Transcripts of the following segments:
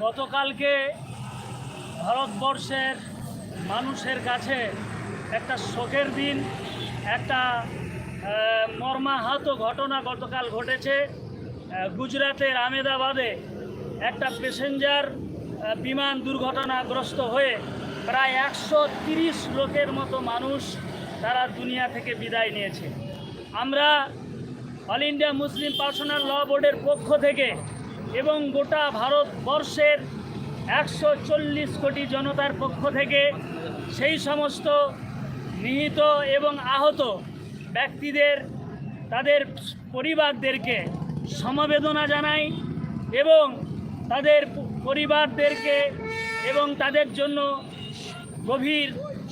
গতকালকে ভারতবর্ষের মানুষের কাছে একটা শোকের দিন একটা মর্মাহত ঘটনা গতকাল ঘটেছে। আহ, গুজরাটের আমেদাবাদে একটা প্যাসেঞ্জার বিমান দুর্ঘটনাগ্রস্ত হয়ে প্রায় একশো তিরিশ লোকের মতো মানুষ তারা দুনিয়া থেকে বিদায় নিয়েছে। আমরা all India Muslim personal law বোর্ডের পক্ষ থেকে এবং গোটা ভারতবর্ষের একশো চল্লিশ কোটি জনতার পক্ষ থেকে সেই সমস্ত নিহিত এবং আহত ব্যক্তিদের, তাদের পরিবারদেরকে সমবেদনা জানাই এবং তাদের পরিবারদেরকে এবং তাদের জন্য গভীর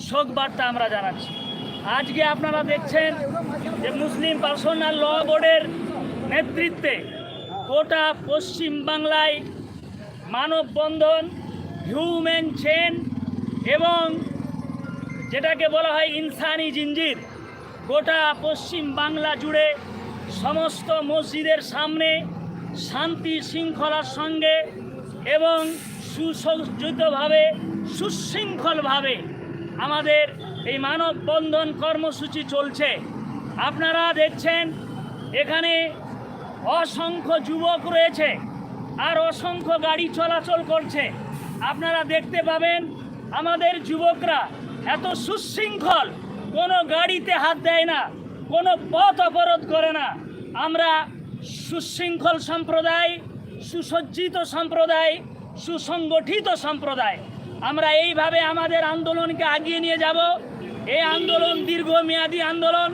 শোক বার্তা আমরা জানাচ্ছি। আজকে আপনারা দেখছেন যে মুসলিম পার্সোনাল ল বোর্ডের নেতৃত্বে গোটা পশ্চিম বাংলায় মানববন্ধন হিউম্যান চেন এবং যেটাকে বলা হয় ইনসানি জিঞ্জির, গোটা পশ্চিম বাংলা জুড়ে সমস্ত মসজিদের সামনে শান্তি শৃঙ্খলার সঙ্গে এবং সুসজ্জিতভাবে, সুশৃঙ্খলভাবে আমাদের এই মানববন্ধন কর্মসূচি চলছে। আপনারা দেখছেন, এখানে অসংখ্য যুবক রয়েছে আর অসংখ্য গাড়ি চলাচল করছে। আপনারা দেখতে পাবেন, আমাদের যুবকরা এত সুশৃঙ্খল, কোনো গাড়িতে হাত দেয় না, কোনো পথ অবরোধ করে না। আমরা সুশৃঙ্খল সম্প্রদায়, সুসজ্জিত সম্প্রদায়, সুসংগঠিত সম্প্রদায়, আমরা এইভাবে আমাদের আন্দোলনকে আগিয়ে নিয়ে যাব। এই আন্দোলন দীর্ঘমেয়াদী আন্দোলন।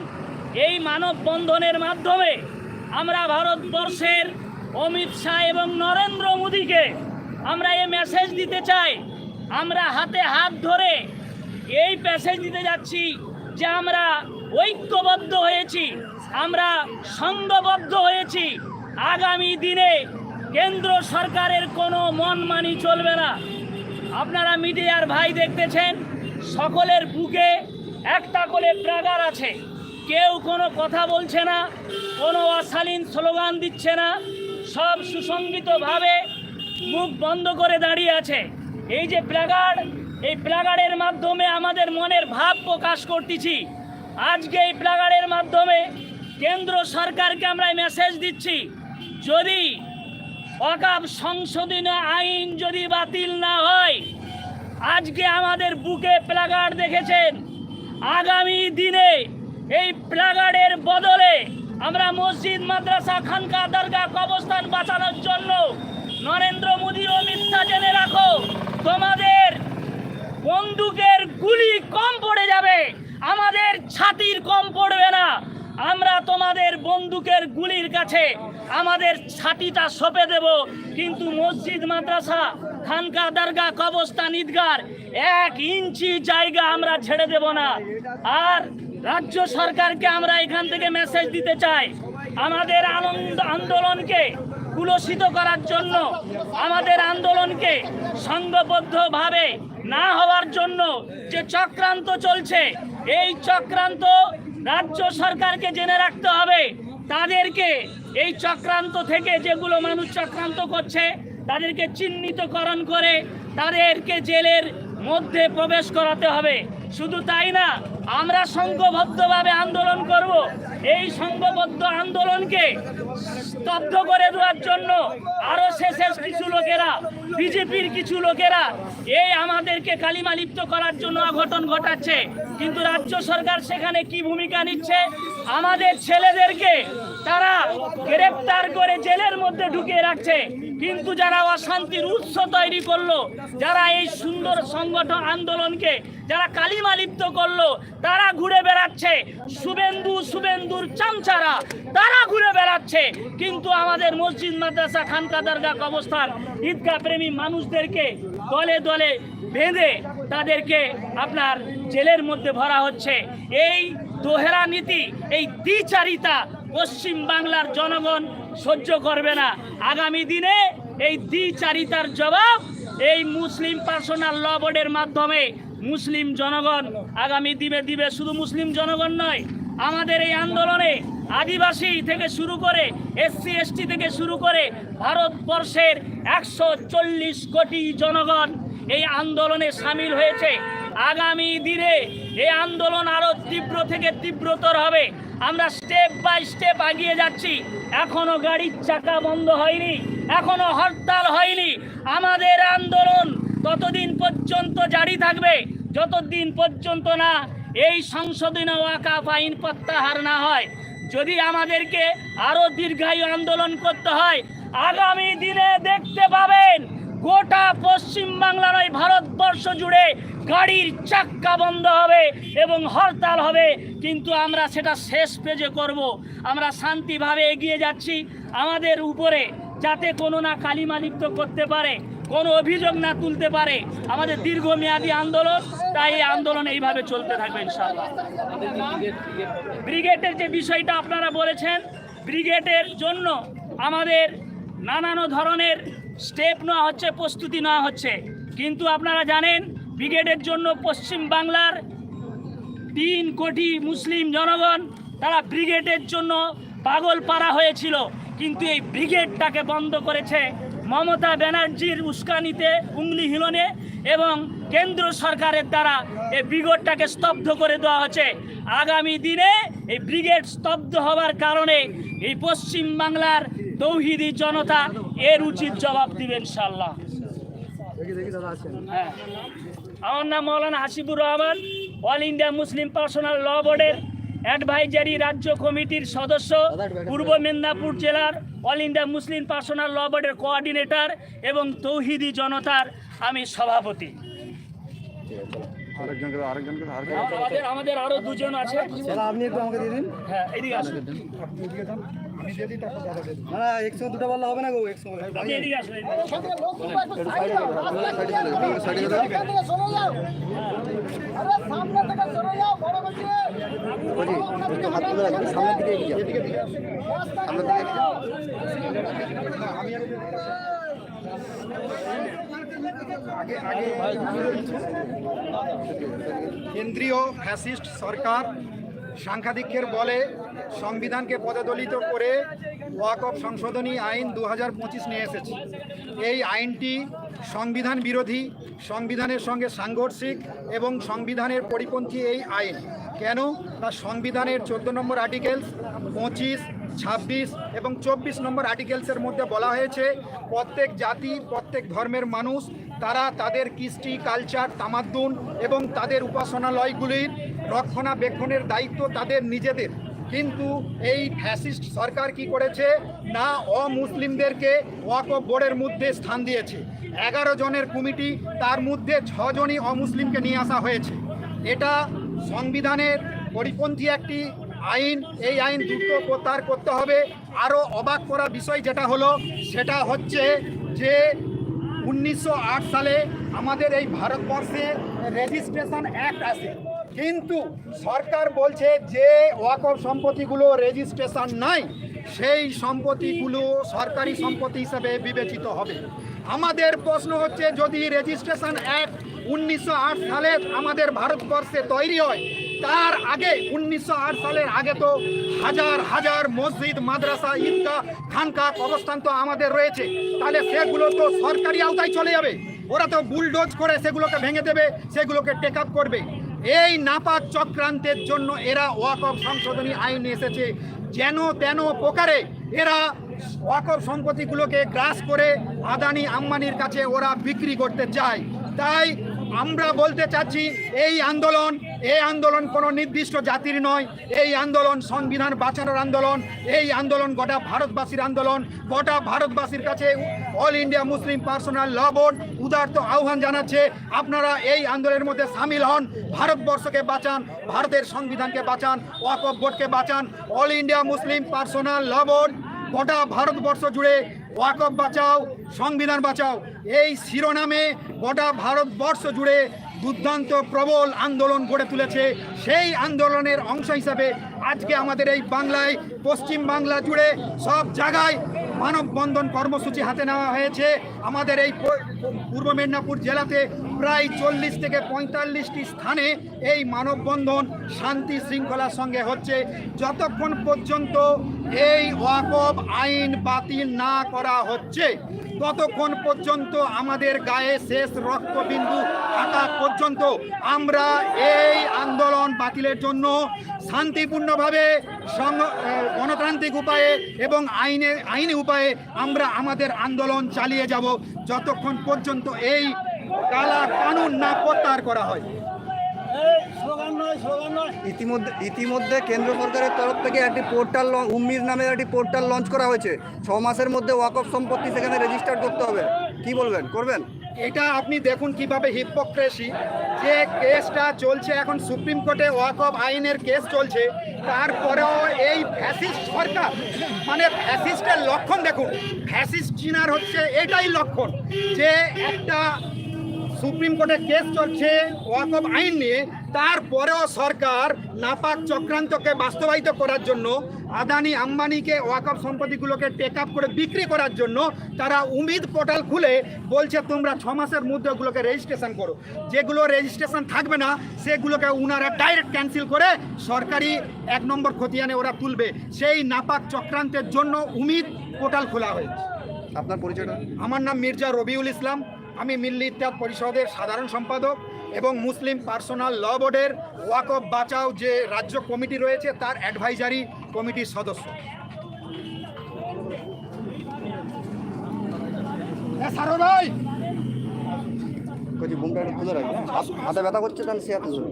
এই মানববন্ধনের মাধ্যমে আমরা ভারতবর্ষের অমিত শাহ এবং নরেন্দ্র মোদীকে আমরা এই মেসেজ দিতে চাই। আমরা হাতে হাত ধরে এই প্যাসেজ দিতে যাচ্ছি যে আমরা ঐক্যবদ্ধ হয়েছি, আমরা সংঘবদ্ধ হয়েছি। আগামী দিনে কেন্দ্র সরকারের কোনো মনমানি চলবে না। আপনারা মিডিয়ার ভাই দেখতেছেন, সকলের বুকে একটা করে প্রাগার আছে। কেউ কোনো কথা বলছে না, কোনো অশালীন স্লোগান দিচ্ছে না, সব সুসংগীতভাবে মুখ বন্ধ করে দাঁড়িয়ে আছে। এই যে প্লাগার্ড এই প্লাগার্ডের মাধ্যমে আমাদের মনের ভাব প্রকাশ করতেছি। আজকে এই প্লাগার্ডের মাধ্যমে কেন্দ্র সরকারকে আমরা মেসেজ দিচ্ছি, যদি অকাপ সংশোধনী আইন যদি বাতিল না হয়, আজকে আমাদের বুকে প্লাগার্ড দেখেছেন। আগামী দিনে এই প্লাগার্ডের বদলে আমরা মসজিদ, মাদ্রাসা খানকা দরগা কবস্থান বাঁচানোর জন্য নরেন্দ্র মোদী ও মিথ্যা জেনে রাখো, তোমাদের বন্দুকের গুলি কম পড়ে যাবে, আমাদের ছাতির কম পড়বে না। আমরা তোমাদের বন্দুকের গুলির কাছে আমাদের ছাতিটা সঁপে দেব, কিন্তু মসজিদ, মাদ্রাসা খানকা দরগা কবস্থান ঈদগার এক ইঞ্চি জায়গা আমরা ছেড়ে দেব না। আর রাজ্য সরকারকে আমরা এখান থেকে মেসেজ দিতে চাই। আমাদের আনন্দ, আন্দোলনকে কুলসিত করার জন্য, আমাদের আন্দোলনকে সংঘবদ্ধভাবে না হওয়ার জন্য যে চক্রান্ত চলছে, এই চক্রান্ত রাজ্য সরকারকে জেনে রাখতে হবে। তাদেরকে এই চক্রান্ত থেকে যেগুলো মানুষ চক্রান্ত করছে, তাদেরকে চিহ্নিতকরণ করে, তাদেরকে জেলের মধ্যে প্রবেশ করাতে হবে। শুধু তাই না, আমরা সংঘবদ্ধভাবে আন্দোলন করব। এই সংঘবদ্ধ আন্দোলনকে স্তব্ধ করে দেওয়ার জন্য আরও শেষের কিছু লোকেরা, বিজেপির কিছু লোকেরা, এই আমাদেরকে কালিমা লিপ্ত করার জন্য অঘটন ঘটাচ্ছে। কিন্তু রাজ্য সরকার সেখানে কি ভূমিকা নিচ্ছে? আমাদের ছেলেদেরকে তারা গ্রেপ্তার করে জেলের মধ্যে ঢুকিয়ে রাখছে। কিন্তু যারা অশান্তির উৎস তৈরি করল, যারা এই সুন্দর সংগঠন আন্দোলনকে যারা কালিমা লিপ্ত করল, তারা ঘুরে বেড়াচ্ছে। শুভেন্দু, শুভেন্দুর চামচারা, তারা ঘুরে বেড়াচ্ছে। কিন্তু আমাদের মসজিদ, মাদ্রাসা, খানকা দরগা অবস্থান ঈদগাহ প্রেমী মানুষদেরকে দলে দলে বেঁধে তাদেরকে আপনার জেলের মধ্যে ভরা হচ্ছে। এই দোহেরা নীতি, এই দ্বিচারিতা পশ্চিম বাংলার জনগণ সহ্য করবে না। আগামী দিনে এই দ্বিচারিতার জবাব এই মুসলিম পার্সোনাল ল বোর্ডের মাধ্যমে মুসলিম জনগণ, আগামী দিবে দিবে শুধু মুসলিম জনগণ নয়, আমাদের এই আন্দোলনে আদিবাসী থেকে শুরু করে এসসি, এসটি থেকে শুরু করে ভারতবর্ষের একশো চল্লিশ কোটি জনগণ এই আন্দোলনে সামিল হয়েছে। আগামী দিনে এই আন্দোলন আরও তীব্র থেকে তীব্রতর হবে। আমরা স্টেপ বাই স্টেপ এগিয়ে যাচ্ছি। এখনও গাড়ির চাকা বন্ধ হয়নি, এখনও হরতাল হয়নি। আমাদের আন্দোলন ততদিন পর্যন্ত জারি থাকবে, যতদিন পর্যন্ত না এই সংশোধনী ওয়াকাফ আইন প্রত্যাহার না হয়। যদি আমাদেরকে আরও দীর্ঘায়ু আন্দোলন করতে হয়, আগামী দিনে দেখতে পাবেন গোটা পশ্চিম বাংলা নয় ভারতবর্ষ জুড়ে গাড়ির চাক্কা বন্ধ হবে এবং হরতাল হবে। কিন্তু আমরা সেটা শেষ পেজে করব। আমরা শান্তিভাবে এগিয়ে যাচ্ছি। আমাদের উপরে যাতে কোনো না কালিমালিপ্ত করতে পারে, কোনো অভিযোগ না তুলতে পারে, আমাদের দীর্ঘমেয়াদী আন্দোলন, তাই এই আন্দোলন এইভাবে চলতে থাকবে ইনশাআল্লাহ। ব্রিগেডের যে বিষয়টা আপনারা বলেছেন, ব্রিগেডের জন্য আমাদের নানান ধরনের স্টেপ নেওয়া হচ্ছে, প্রস্তুতি নেওয়া হচ্ছে। কিন্তু আপনারা জানেন, ব্রিগেডের জন্য পশ্চিম বাংলার তিন কোটি মুসলিম জনগণ, তারা ব্রিগেডের জন্য পাগল পাড়া হয়েছিল। কিন্তু এই ব্রিগেডটাকে বন্ধ করেছে মমতা ব্যানার্জির উস্কানিতে উংলি হিলনে এবং কেন্দ্র সরকারের দ্বারা এই ব্রিগেডটাকে স্তব্ধ করে দেওয়া হচ্ছে। আগামী দিনে এই ব্রিগেড স্তব্ধ হওয়ার কারণে এই পশ্চিম বাংলার তৌহিদি জনতা এর উচিত জবাব দিবেন ইনশাল্লাহ হ্যাঁ। আমার নাম Maulana Hasibur Rahman all India Muslim personal law বোর্ডের অ্যাডভাইজারি রাজ্য কমিটির সদস্য পূর্ব মেদিনীপুর জেলার all India Muslim personal law বোর্ডের কোঅর্ডিনেটর এবং তৌহিদি জনতার আমি সভাপতি। আমাদের আরও দুজন আছে। আপনি একটু আমাকে দিয়ে দিন। হ্যাঁ এদিকে আসুন। না না একসঙ্গে দুটো বললে হবে না গো একসঙ্গে। কেন্দ্রীয় ফ্যাসিস্ট সরকার সাংখ্যাধিক্যের বলে সংবিধানকে পদদলিত করে ওয়াকফ সংশোধনী আইন দু পঁচিশ নিয়ে এসেছে। এই আইনটি সংবিধান বিরোধী, সংবিধানের সঙ্গে সাংঘর্ষিক এবং সংবিধানের পরিপন্থী এই আইন। কেন? তা সংবিধানের চোদ্দ নম্বর আর্টিকেলস, পঁচিশ, ছাব্বিশ এবং চব্বিশ নম্বর আর্টিকেলসের মধ্যে বলা হয়েছে, প্রত্যেক জাতি, প্রত্যেক ধর্মের মানুষ, তারা তাদের কৃষ্টি, কালচার, তামাদ্দুন এবং তাদের উপাসনালয়গুলির রক্ষণাবেক্ষণের দায়িত্ব তাদের নিজেদের। কিন্তু এই ফ্যাসিস্ট সরকার কি করেছে? না, অমুসলিমদেরকে ওয়াকফ বোর্ডের মধ্যে স্থান দিয়েছে। এগারো জনের কমিটি, তার মধ্যে ছজনই অমুসলিমকে নিয়ে আসা হয়েছে। এটা সংবিধানের পরিপন্থী একটি আইন। এই আইন দ্রুত প্রত্যাহার করতে হবে। আরও অবাক করা বিষয় যেটা হলো, সেটা হচ্ছে যে উনিশশো আট সালে আমাদের এই ভারতবর্ষে রেজিস্ট্রেশন অ্যাক্ট আসে কিন্তু সরকার বলছে যে ওয়াকফ সম্পত্তিগুলো রেজিস্ট্রেশন নাই, সেই সম্পত্তিগুলো সরকারি সম্পত্তি হিসাবে বিবেচিত হবে। আমাদের প্রশ্ন হচ্ছে, যদি রেজিস্ট্রেশন অ্যাক্ট উনিশশো আট সালে আমাদের ভারতবর্ষে তৈরি হয় তার আগে উনিশশো আট সালের আগে তো হাজার হাজার মসজিদ, মাদ্রাসা, ঈদগাহ খানকা অবস্থান তো আমাদের রয়েছে। তাহলে সেগুলো তো সরকারি আওতায় চলে যাবে। ওরা তো বুলডোজ করে সেগুলোকে ভেঙে দেবে, সেগুলোকে টেক আপ করবে। এই নাপাক চক্রান্তের জন্য এরা ওয়াকফ সংশোধনী আইন এসেছে। যেন তেন প্রকারে এরা ওয়াকফ সম্পত্তিগুলোকে গ্রাস করে আদানি আম্বানির কাছে ওরা বিক্রি করতে চায়। তাই আমরা বলতে চাচ্ছি, এই আন্দোলন এই আন্দোলন কোনো নির্দিষ্ট জাতির নয়। এই আন্দোলন সংবিধান বাঁচানোর আন্দোলন। এই আন্দোলন গোটা ভারতবাসীর আন্দোলন। গোটা ভারতবাসীর কাছে all India Muslim personal law board উদার্ত আহ্বান জানাচ্ছে, আপনারা এই আন্দোলনের মধ্যে সামিল হন। ভারতবর্ষকে বাঁচান, ভারতের সংবিধানকে বাঁচান, ওয়াকফ বোর্ডকে বাঁচান। All India Muslim personal law board গোটা ভারতবর্ষ জুড়ে ওয়াকফ বাঁচাও, সংবিধান বাঁচাও। এই শিরোনামে গোটা ভারতবর্ষ জুড়ে দুর্দান্ত প্রবল আন্দোলন গড়ে তুলেছে। সেই আন্দোলনের অংশ হিসাবে আজকে আমাদের এই বাংলায়, পশ্চিম বাংলা জুড়ে সব জায়গায় মানববন্ধন কর্মসূচি হাতে নেওয়া হয়েছে। আমাদের এই পূর্ব মেদিনীপুর জেলাতে প্রায় চল্লিশ থেকে পঁয়তাল্লিশটি স্থানে এই মানববন্ধন শান্তি শৃঙ্খলার সঙ্গে হচ্ছে। যতক্ষণ পর্যন্ত এই ওয়াকব আইন বাতিল না করা হচ্ছে, ততক্ষণ পর্যন্ত আমাদের গায়ে শেষ রক্তবিন্দু থাকা পর্যন্ত আমরা এই আন্দোলন বাতিলের জন্য শান্তিপূর্ণভাবে গণতান্ত্রিক উপায়ে এবং আইনে আইনি উপায়ে আমরা আমাদের আন্দোলন চালিয়ে যাব। যতক্ষণ পর্যন্ত এই কালা কানুন না প্রত্যাহার করা হয়। ইতিমধ্যে ইতিমধ্যে কেন্দ্র সরকারের তরফ থেকে একটি পোর্টাল উম্মির নামের একটি পোর্টাল লঞ্চ করা হয়েছে। ছ মাসের মধ্যে ওয়াকফ সম্পত্তি সেখানে রেজিস্টার করতে হবে। কি বলবেন? করবেন? এটা আপনি দেখুন কীভাবে হিপোক্রেসি যে কেসটা চলছে এখন সুপ্রিম কোর্টে ওয়াকফ আইনের কেস চলছে তারপরেও এই ফ্যাসিস্ট সরকার মানে ফ্যাসিস্টের লক্ষণ দেখুন। ফ্যাসিস্ট চিনার হচ্ছে এটাই লক্ষণ যে একটা সুপ্রিম কোর্টে কেস চলছে ওয়াকফ আইন নিয়ে। তারপরেও সরকার নাপাক চক্রান্তকে বাস্তবায়িত করার জন্য আদানি আম্বানিকে ওয়াকফ সম্পত্তিগুলোকে টেক আপ করে বিক্রি করার জন্য তারা উমিদ পোর্টাল খুলে বলছে তোমরা ছ মাসের মধ্যে ওগুলোকে রেজিস্ট্রেশন করো। যেগুলো রেজিস্ট্রেশন থাকবে না সেগুলোকে ওনারা ডাইরেক্ট ক্যান্সেল করে সরকারি এক নম্বর খতিয়ানে ওরা তুলবে। সেই নাপাক চক্রান্তের জন্য উমিদ পোর্টাল খোলা হয়েছে। আপনার পরিচয়টা? আমার নাম মির্জা রবিউল ইসলাম। আমি মিল্লি ইত্যাদ পরিষদের সাধারণ সম্পাদক এবং মুসলিম পার্সোনাল ল বোর্ডের ওয়াকফ বাঁচাও যে রাজ্য কমিটি রয়েছে তার অ্যাডভাইজারি কমিটির সদস্য। এ সারো ভাই! কচি বুমটা একটু হাতে ব্যথা করছে তাহলে সে হাতে ধরুন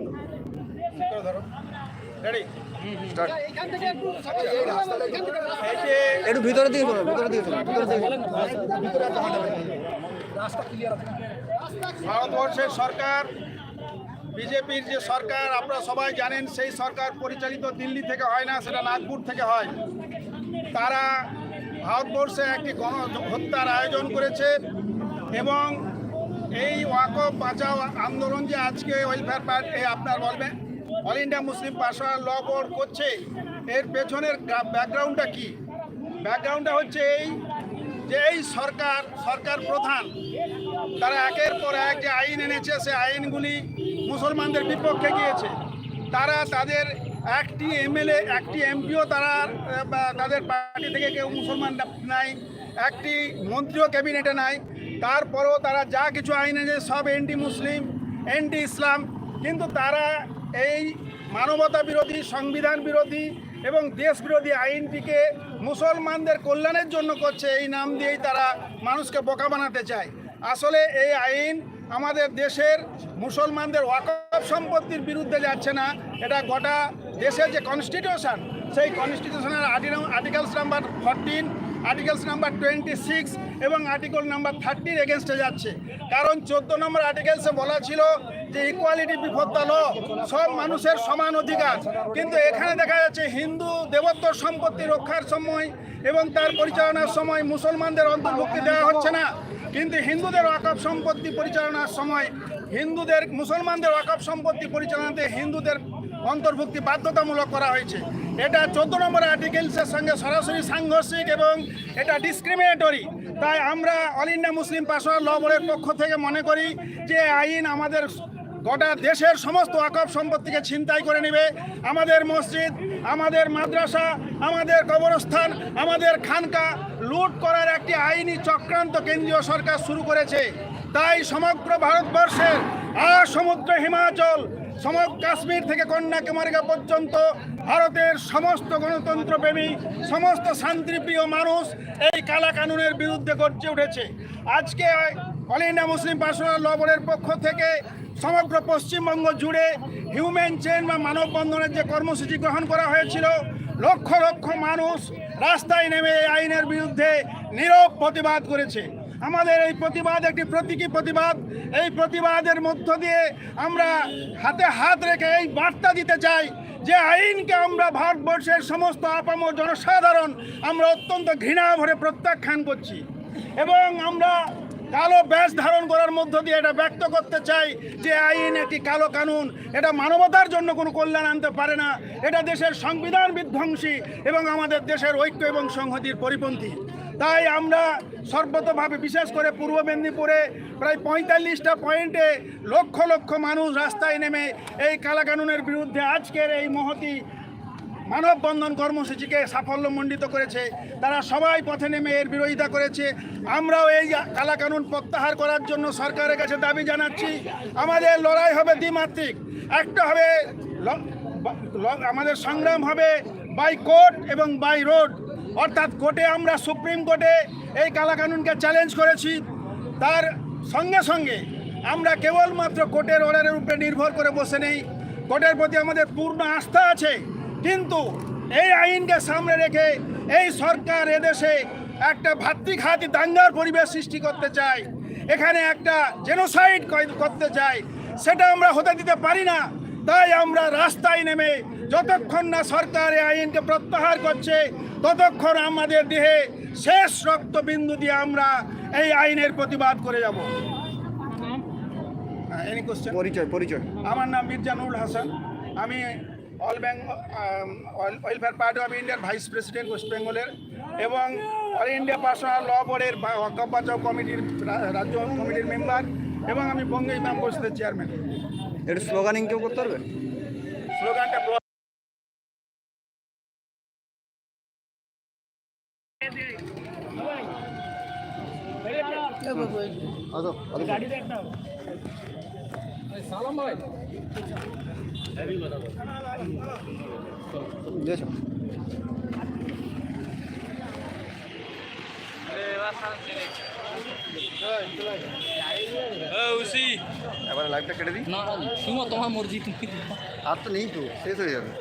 একটু দিকে দিকে দিকে। ভারতবর্ষের সরকার, বিজেপির যে সরকার, আপনারা সবাই জানেন সেই সরকার পরিচালিত দিল্লি থেকে হয় না, সেটা নাগপুর থেকে হয়। তারা ভারতবর্ষে একটি গণ হত্যার আয়োজন করেছে এবং এই ওয়াকফ বাঁচাও আন্দোলন যে আজকে ওয়েলফেয়ার পার্টি আপনার বলবেন all India Muslim personal law board করছে, এর পেছনের ব্যাকগ্রাউন্ডটা কি? ব্যাকগ্রাউন্ডটা হচ্ছে এই যে এই সরকার সরকার প্রধান তারা একের পর এক যে আইন এনেছে, সে আইনগুলি মুসলমানদের বিপক্ষে গিয়েছে। তারা তাদের একটি এমএলএ, একটি এমপিও তারা তাদের পার্টি থেকে কেউ মুসলমান নাই, একটি মন্ত্রীও ক্যাবিনেটে নাই। তারপরেও তারা যা কিছু আইন এনেছে, সব এন্টি মুসলিম এন্টি ইসলাম কিন্তু তারা এই মানবতা বিরোধী, সংবিধান বিরোধী এবং দেশ বিরোধী আইনটিকে মুসলমানদের কল্যাণের জন্য করছে, এই নাম দিয়েই তারা মানুষকে বোকা বানাতে চায়। আসলে এই আইন আমাদের দেশের মুসলমানদের ওয়াকফ সম্পত্তির বিরুদ্ধে যাচ্ছে না। এটা গোটা দেশের যে কনস্টিটিউশন সেই কনস্টিটিউশনের articles number fourteen articles number twenty six এবং আর্টিকেল নাম্বার থার্টির এগেনস্টে যাচ্ছে। কারণ চোদ্দ নম্বর আর্টিকেলসে বলা ছিল যে ইকুয়ালিটি বিফোর ল সব মানুষের সমান অধিকার। কিন্তু এখানে দেখা যাচ্ছে হিন্দু দেবত্ব সম্পত্তি রক্ষার সময় এবং তার পরিচালনার সময় মুসলমানদের অন্তর্ভুক্তি দেওয়া হচ্ছে না। কিন্তু হিন্দুদের ওয়াকফ সম্পত্তি পরিচালনার সময় হিন্দুদের, মুসলমানদের ওয়াকফ সম্পত্তি পরিচালনাতে হিন্দুদের অন্তর্ভুক্তি বাধ্যতামূলক করা হয়েছে। এটা চোদ্দ নম্বর আর্টিকেলসের সঙ্গে সরাসরি সাংঘর্ষিক এবং এটা ডিসক্রিমিনেটরি তাই আমরা all India Muslim personal law বোর্ডের পক্ষ থেকে মনে করি যে আইন আমাদের গোটা দেশের সমস্ত আকব সম্পত্তিকে ছিনতাই করে নেবে। আমাদের মসজিদ, আমাদের মাদ্রাসা, আমাদের কবরস্থান, আমাদের খানকা লুট করার একটি আইনি চক্রান্ত কেন্দ্রীয় সরকার শুরু করেছে। তাই সমগ্র ভারতবর্ষের আর সমুদ্র হিমাচল, সমগ্র কাশ্মীর থেকে কন্যাকুমারিকা পর্যন্ত ভারতের সমস্ত গণতন্ত্রপ্রেমী সমস্ত শান্তিপ্রিয় মানুষ এই কালা কানুনের বিরুদ্ধে গর্জে উঠেছে। আজকে all India Muslim personal law বোর্ডের পক্ষ থেকে সমগ্র পশ্চিমবঙ্গ জুড়ে হিউম্যান চেন বা মানববন্ধনের যে কর্মসূচি গ্রহণ করা হয়েছিল, লক্ষ লক্ষ মানুষ রাস্তায় নেমে এই আইনের বিরুদ্ধে নীরব প্রতিবাদ করেছে। আমাদের এই প্রতিবাদ একটি প্রতীকী প্রতিবাদ। এই প্রতিবাদের মধ্য দিয়ে আমরা হাতে হাত রেখে এই বার্তা দিতে চাই যে আইনকে আমরা ভারতবর্ষের সমস্ত আপাম জনসাধারণ আমরা অত্যন্ত ঘৃণা ভরে প্রত্যাখ্যান করছি। এবং আমরা কালো ব্যাস ধারণ করার মধ্য দিয়ে এটা ব্যক্ত করতে চাই যে আইন একটি কালো কানুন। এটা মানবতার জন্য কোনো কল্যাণ আনতে পারে না। এটা দেশের সংবিধান বিধ্বংসী এবং আমাদের দেশের ঐক্য এবং সংহতির পরিপন্থী। তাই আমরা সর্বতভাবে বিশেষ করে পূর্ব মেদিনীপুরে প্রায় পঁয়তাল্লিশটা পয়েন্টে লক্ষ লক্ষ মানুষ রাস্তায় নেমে এই কালাকানুনের বিরুদ্ধে আজকের এই মহতি মানববন্ধন কর্মসূচিকে সাফল্যমণ্ডিত করেছে। তারা সবাই পথে নেমে এর বিরোধিতা করেছে। আমরাও এই কালাকানুন প্রত্যাহার করার জন্য সরকারের কাছে দাবি জানাচ্ছি। আমাদের লড়াই হবে দ্বিমাত্রিক। একটা হবে আমাদের সংগ্রাম হবে বাই কোর্ট এবং বাই রোড অর্থাৎ কোর্টে আমরা সুপ্রিম কোর্টে এই কালাকানুনকে চ্যালেঞ্জ করেছি। তার সঙ্গে সঙ্গে আমরা কেবলমাত্র কোর্টের অর্ডারের উপরে নির্ভর করে বসে নেই। কোর্টের প্রতি আমাদের পূর্ণ আস্থা আছে। কিন্তু এই আইনকে সামনে রেখে এই সরকার এদেশে একটা ভাতৃঘাতী দাঙ্গার পরিবেশ সৃষ্টি করতে চায় এখানে একটা জেনোসাইড করতে চায় সেটা আমরা হতে দিতে পারি না। তাই আমরা রাস্তায় নেমে যতক্ষণ না সরকার এই আইনকে প্রত্যাহার করছে ততক্ষণ আমাদের দেহে শেষ রক্তবিন্দু দিয়ে আমরা এই আইনের প্রতিবাদ করে যাব। এনি পরিচয় পরিচয়। আমার নাম মির্জা নুরুল হাসান। আমি all Bengal welfare party of ইন্ডিয়ার ভাইস প্রেসিডেন্ট ওয়েস্ট বেঙ্গলের এবং অল ইন্ডিয়া পার্সোনাল ল বোর্ডের বাঁচাও কমিটির রাজ্য কমিটির মেম্বার এবং আমি বঙ্গ ইমাম পরিষদের চেয়ারম্যান একটু স্লোগানিং কেউ করতে পারবে? স্লোগানটা আসো গাড়িতে একটা দিয়েছ? এবার লাইভটা কেটে দিই। না সুমো তোমার মর্জি তুমি আর তো নেই তো শেষ হয়ে যাবে।